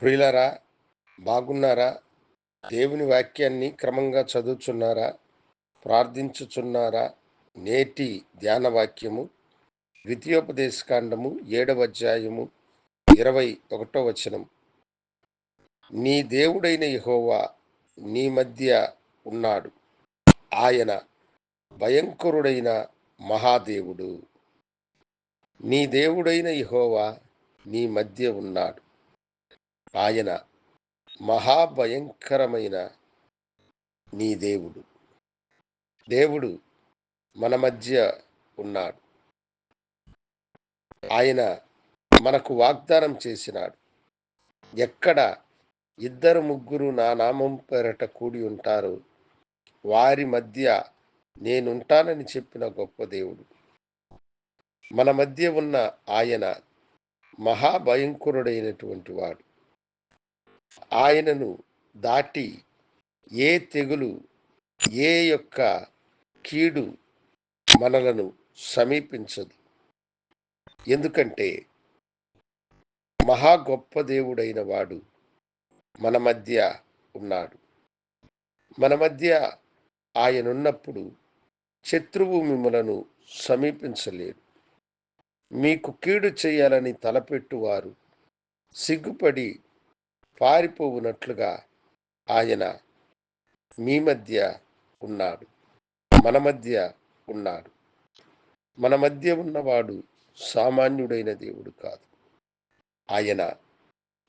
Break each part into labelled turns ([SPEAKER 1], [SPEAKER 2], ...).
[SPEAKER 1] ప్రియులరా బాగున్నారా? దేవుని వాక్యాన్ని క్రమంగా చదువుచున్నారా? ప్రార్థించుచున్నారా? నేటి ధ్యాన వాక్యము ద్వితీయోపదేశకాండము ఏడవ అధ్యాయము ఇరవై ఒకటో వచనం. నీ దేవుడైన యహోవా నీ మధ్య ఉన్నాడు. ఆయన భయంకరుడైన మహాదేవుడు. నీ దేవుడైన యహోవా నీ మధ్య ఉన్నాడు. ఆయన మహాభయంకరమైన నీ దేవుడు. దేవుడు మన మధ్య ఉన్నాడు. ఆయన మనకు వాగ్దానం చేసినాడు. ఎక్కడ ఇద్దరు ముగ్గురు నా నామం పేరట కూడి ఉంటారు వారి మధ్య నేనుంటానని చెప్పిన గొప్ప దేవుడు. మన మధ్య ఉన్న ఆయన మహాభయంకరుడైనటువంటి వాడు. ఆయనను దాటి ఏ తెగులు ఏ యొక్క కీడు మనలను సమీపించదు. ఎందుకంటే మహా గొప్ప దేవుడైన వాడు మన మధ్య ఉన్నాడు. మన మధ్య ఆయన ఉన్నప్పుడు శత్రువు మిమ్మలను సమీపించలేడు. మీకు కీడు చేయాలని తలపెట్టువారు సిగ్గుపడి పారిపోవునట్లుగా ఆయన మీ మధ్య ఉన్నాడు. మన మధ్య ఉన్నాడు. మన మధ్య ఉన్నవాడు సామాన్యుడైన దేవుడు కాదు. ఆయన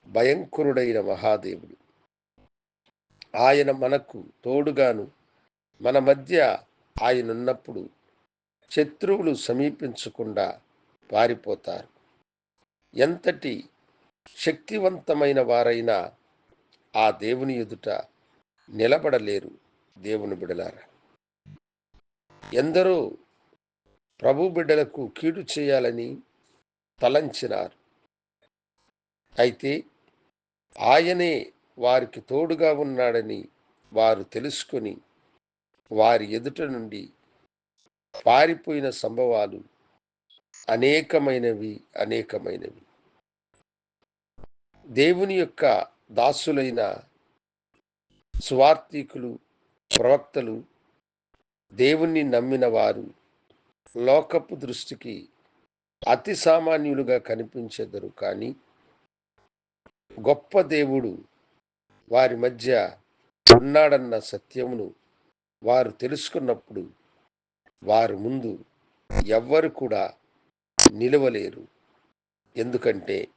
[SPEAKER 1] భయంకరుడైన మహాదేవుడు. ఆయన మనకు తోడుగాను మన మధ్య ఆయన ఉన్నప్పుడు శత్రువులు సమీపించకుండా పారిపోతారు. ఎంతటి శక్తివంతమైన వారైనా ఆ దేవుని ఎదుట నిలబడలేరు. దేవుని బిడలారా ఎందరో ప్రభు బిడ్డలకు కీడు చేయాలని తలంచినారు. అయితే ఆయనే వారికి తోడుగా ఉన్నాడని వారు తెలుసుకొని వారి ఎదుట నుండి పారిపోయిన సంభవాలు అనేకమైనవి అనేకమైనవి. దేవుని యొక్క దాసులైన స్వార్థికులు ప్రవక్తలు దేవుణ్ణి నమ్మిన వారు లోకపు దృష్టికి అతి సామాన్యులుగా కనిపించెదరు. కానీ గొప్ప దేవుడు వారి మధ్య ఉన్నాడన్న సత్యమును వారు తెలుసుకున్నప్పుడు వారు ముందు ఎవ్వరు కూడా నిలవలేరు. ఎందుకంటే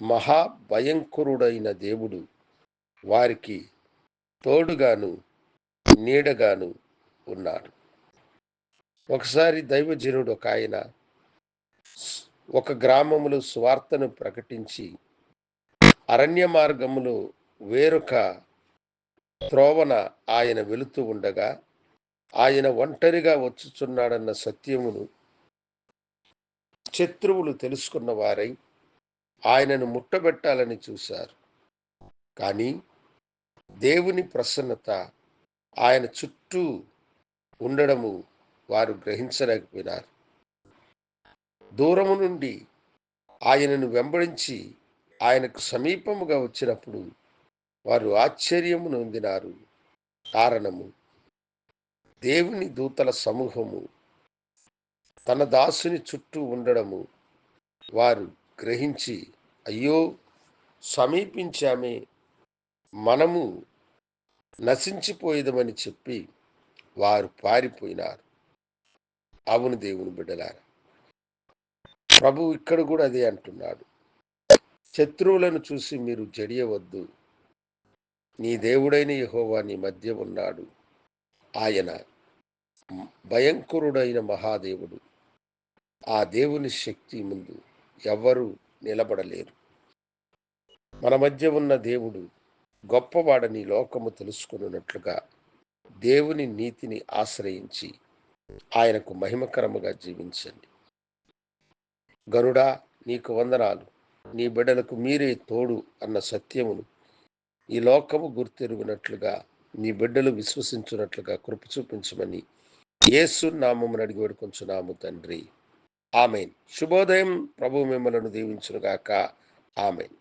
[SPEAKER 1] మహాభయంకరుడైన దేవుడు వారికి తోడుగాను నీడగాను ఉన్నాడు. ఒకసారి దైవజనుడు ఒక ఆయన ఒక గ్రామములో స్వార్థను ప్రకటించి అరణ్య మార్గములో వేరొక త్రోవన ఆయన వెళుతూ ఉండగా ఆయన ఒంటరిగా వచ్చుచున్నాడన్న సత్యమును శత్రువులు తెలుసుకున్న వారై ఆయనను ముట్టబెట్టాలని చూశారు. కానీ దేవుని ప్రసన్నత ఆయన చుట్టూ ఉండడము వారు గ్రహించలేకపోయినారు. దూరము నుండి ఆయనను వెంబడించి ఆయనకు సమీపముగా వచ్చినప్పుడు వారు ఆశ్చర్యము నొందినారు. కారణము దేవుని దూతల సమూహము తన దాసుని చుట్టూ ఉండడము వారు గ్రహించి అయ్యో సమీపించామే మనము నశించిపోయేదమని చెప్పి వారు పారిపోయినారు. అవును దేవుని బిడ్డలారా. ప్రభు ఇక్కడ కూడా అదే అంటున్నాడు. శత్రువులను చూసి మీరు జడియవద్దు. నీ దేవుడైన యహోవా నీ మధ్య ఉన్నాడు. ఆయన భయంకరుడైన మహాదేవుడు. ఆ దేవుని శక్తి ముందు ఎవ్వరూ నిలబడలేరు. మన మధ్య ఉన్న దేవుడు గొప్పవాడని లోకము తెలుసుకున్నట్లుగా దేవుని నీతిని ఆశ్రయించి ఆయనకు మహిమకరముగా జీవించండి. గరుడా నీకు వందనాలు. నీ బిడ్డలకు మీరే తోడు అన్న సత్యమును ఈ లోకము గుర్తెరుగునట్లుగా నీ బిడ్డలు విశ్వసించున్నట్లుగా కృప చూపించమని యేసు నామమును అడిగి వేడుకొంచున్నాము తండ్రి. ఆమెన్. శుభోదయం. ప్రభు మిమ్మలను దీవించునుగాక. ఆమెన్.